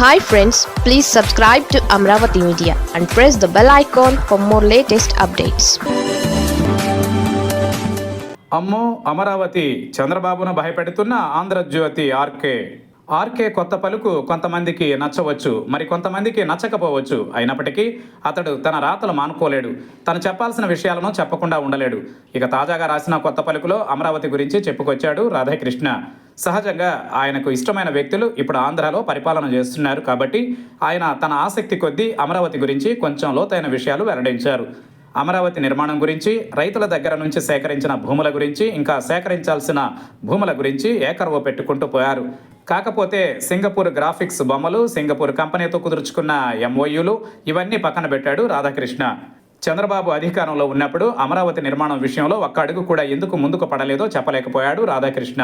Hi friends please subscribe to Amaravati media and press the bell icon for more latest updates అమ్మో అమరావతి. చంద్రబాబును భయపెడుతున్న Andhra Jyothi RK. RK కొత్త పలుకు కొంతమందికి నచ్చవచ్చు మరి కొంతమందికి నచ్చకపోవచ్చు. అయినప్పటికీ అతడు తన రాతలు మానుకోలేడు. తను చెప్పాల్సిన విషయాలను చెప్పకుండా ఉండలేడు. ఇక తాజాగా రాసిన కొత్త పలుకులో అమరావతి గురించి చెప్పుకొచ్చాడు రాధాకృష్ణ. సహజంగా ఆయనకు ఇష్టమైన వ్యక్తులు ఇప్పుడు ఆంధ్రాలో పరిపాలన చేస్తున్నారు కాబట్టి ఆయన తన ఆసక్తి కొద్దీ అమరావతి గురించి కొంచెం లోతైన విషయాలు వెల్లడించారు. అమరావతి నిర్మాణం గురించి రైతుల దగ్గర నుంచి సేకరించిన భూముల గురించి ఇంకా సేకరించాల్సిన భూముల గురించి ఏకరవ పెట్టుకుంటూ పోయారు. కాకపోతే సింగపూర్ గ్రాఫిక్స్ బొమ్మలు సింగపూర్ కంపెనీతో కుదుర్చుకున్న ఎంఓయూలు ఇవన్నీ పక్కన పెట్టాడు రాధాకృష్ణ. చంద్రబాబు అధికారంలో ఉన్నప్పుడు అమరావతి నిర్మాణం విషయంలో ఒక్క అడుగు కూడా ఎందుకు ముందుకు పడలేదో చెప్పలేకపోయాడు రాధాకృష్ణ.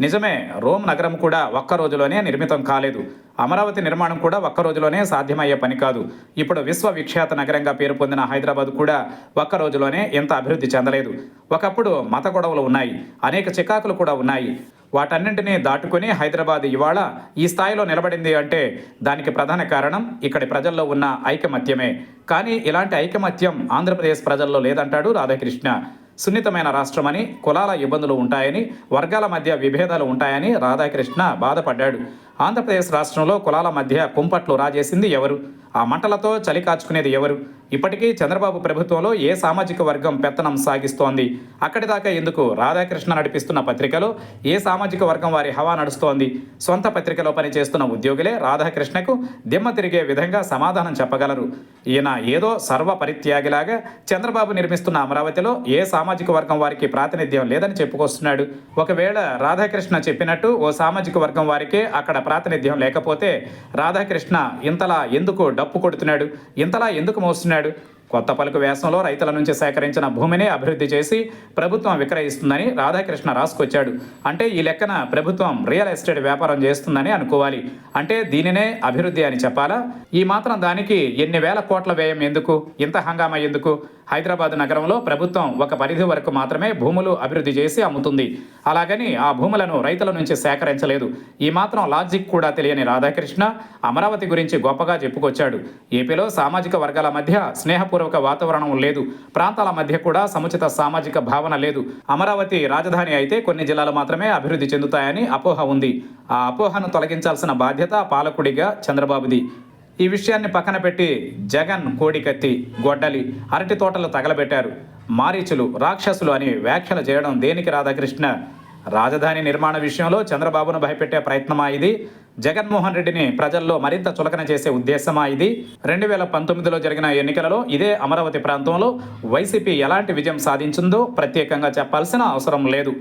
నిజమే రోమ్ నగరం కూడా ఒక్క రోజులోనే నిర్మితం కాలేదు. అమరావతి నిర్మాణం కూడా ఒక్క రోజులోనే సాధ్యమయ్యే పని కాదు. ఇప్పుడు విశ్వవిఖ్యాత నగరంగా పేరు పొందిన హైదరాబాద్ కూడా ఒక్క రోజులోనే ఎంత అభివృద్ధి చెందలేదు. ఒకప్పుడు మత గొడవలు ఉన్నాయి అనేక చికాకులు కూడా ఉన్నాయి. వాటన్నింటినీ దాటుకుని హైదరాబాద్ ఇవాళ ఈ స్థాయిలో నిలబడింది అంటే దానికి ప్రధాన కారణం ఇక్కడి ప్రజల్లో ఉన్న ఐకమత్యమే. కానీ ఇలాంటి ఐకమత్యం ఆంధ్రప్రదేశ్ ప్రజల్లో లేదంటాడు రాధాకృష్ణ. సున్నితమైన రాష్ట్రమని కులాల ఇబ్బందులు ఉంటాయని వర్గాల మధ్య విభేదాలు ఉంటాయని రాధాకృష్ణ బాధపడ్డాడు. ఆంధ్రప్రదేశ్ రాష్ట్రంలో కులాల మధ్య కుంపట్లు రాజేసింది ఎవరు? ఆ మంటలతో చలి కాచుకునేది ఎవరు? ఇప్పటికీ చంద్రబాబు ప్రభుత్వంలో ఏ సామాజిక వర్గం పెత్తనం సాగిస్తోంది? అక్కడి దాకా ఎందుకు రాధాకృష్ణ నడిపిస్తున్న పత్రికలో ఏ సామాజిక వర్గం వారి హవా నడుస్తోంది? సొంత పత్రికలో పనిచేస్తున్న ఉద్యోగులే రాధాకృష్ణకు దిమ్మ తిరిగే విధంగా సమాధానం చెప్పగలరు. ఈయన ఏదో సర్వ పరిత్యాగిలాగా చంద్రబాబు నిర్మిస్తున్న అమరావతిలో ఏ సామాజిక వర్గం వారికి ప్రాతినిధ్యం లేదని చెప్పుకొస్తున్నాడు. ఒకవేళ రాధాకృష్ణ చెప్పినట్టు ఓ సామాజిక వర్గం వారికే అక్కడ ప్రాతినిధ్యం లేకపోతే రాధాకృష్ణ ఇంతలా ఎందుకు డప్పు కొడుతున్నాడు. ఇంతలా ఎందుకు మోస్తున్నాడు? కొత్త పలుకు వ్యాసంలో రైతుల నుంచి సేకరించిన భూమిని అభివృద్ధి చేసి ప్రభుత్వం విక్రయిస్తుందని రాధాకృష్ణ రాసుకొచ్చాడు. అంటే ఈ లెక్కన ప్రభుత్వం రియల్ ఎస్టేట్ వ్యాపారం చేస్తుందని అనుకోవాలి. అంటే దీనినే అభివృద్ధి అని చెప్పాలా? ఈ మాత్రం దానికి ఎన్ని వేల కోట్ల వ్యయం ఎందుకు? ఇంత హంగామా ఎందుకు? హైదరాబాద్ నగరంలో ప్రభుత్వం ఒక పరిధి వరకు మాత్రమే భూములు అభివృద్ధి చేసి అమ్ముతుంది. అలాగని ఆ భూములను రైతుల నుంచి సేకరించలేదు. ఈ మాత్రం లాజిక్ కూడా తెలియని రాధాకృష్ణ అమరావతి గురించి గొప్పగా చెప్పుకొచ్చాడు. ఏపీలో సామాజిక వర్గాల మధ్య స్నేహపూర్వక వాతావరణం లేదు. ప్రాంతాల మధ్య కూడా సముచిత సామాజిక భావన లేదు. అమరావతి రాజధాని అయితే కొన్ని జిల్లాలు మాత్రమే అభివృద్ధి చెందుతాయని అపోహ ఉంది. ఆ అపోహను తొలగించాల్సిన బాధ్యత పాలకుడిగా చంద్రబాబుది. ఈ విషయాన్ని పక్కన పెట్టి జగన్ కోడికత్తి గొడ్డలి అరటి తోటలు తగలబెట్టారు. మారీచులు రాక్షసులు అని వ్యాఖ్యలు చేయడం దేనికి రాధాకృష్ణ? రాజధాని నిర్మాణ విషయంలో చంద్రబాబును భయపెట్టే ప్రయత్నమా ఇది? జగన్మోహన్ రెడ్డిని ప్రజల్లో మరింత చులకన చేసే ఉద్దేశమా ఇది? రెండు వేల పంతొమ్మిదిలో జరిగిన ఎన్నికలలో ఇదే అమరావతి ప్రాంతంలో వైసీపీ ఎలాంటి విజయం సాధించిందో ప్రత్యేకంగా చెప్పాల్సిన అవసరం లేదు.